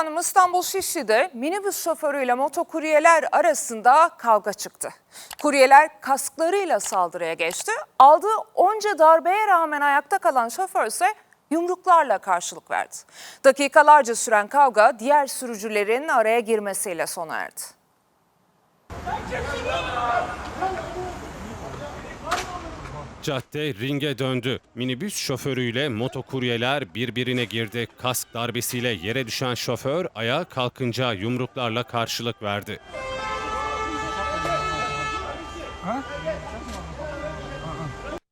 Efendim İstanbul Şişli'de minibüs şoförüyle motokuryeler arasında kavga çıktı. Kuryeler kasklarıyla saldırıya geçti. Aldığı onca darbeye rağmen ayakta kalan şoför ise yumruklarla karşılık verdi. Dakikalarca süren kavga diğer sürücülerin araya girmesiyle sona erdi. Cadde ringe döndü. Minibüs şoförüyle motokuryeler birbirine girdi. Kask darbesiyle yere düşen şoför ayağa kalkınca yumruklarla karşılık verdi.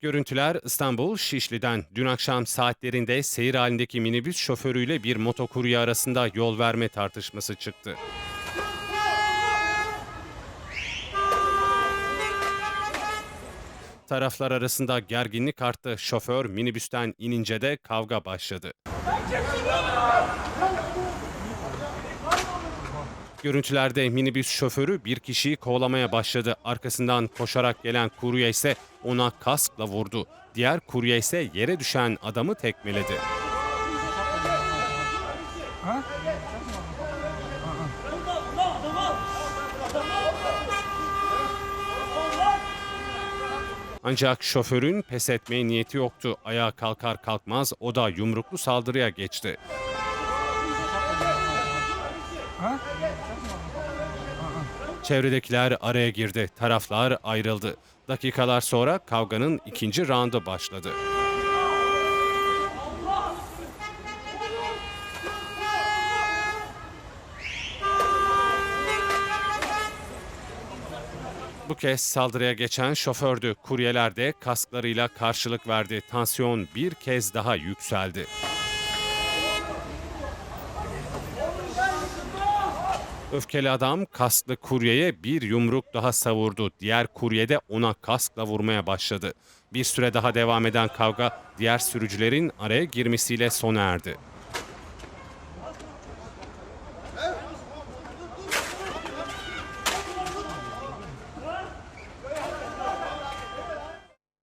Görüntüler İstanbul Şişli'den dün akşam saatlerinde seyir halindeki minibüs şoförüyle bir motokurye arasında yol verme tartışması çıktı. Taraflar arasında gerginlik arttı. Şoför minibüsten inince de kavga başladı. Görüntülerde minibüs şoförü bir kişiyi kovalamaya başladı. Arkasından koşarak gelen kurye ise ona kaskla vurdu. Diğer kurye ise yere düşen adamı tekmeledi. Ancak şoförün pes etmeye niyeti yoktu. Ayağa kalkar kalkmaz o da yumruklu saldırıya geçti. Çevredekiler araya girdi. Taraflar ayrıldı. Dakikalar sonra kavganın ikinci roundu başladı. Bu kez saldırıya geçen şofördü. Kuryeler de kasklarıyla karşılık verdi. Tansiyon bir kez daha yükseldi. Öfkeli adam kasklı kuryeye bir yumruk daha savurdu. Diğer kurye de ona kaskla vurmaya başladı. Bir süre daha devam eden kavga diğer sürücülerin araya girmesiyle sona erdi.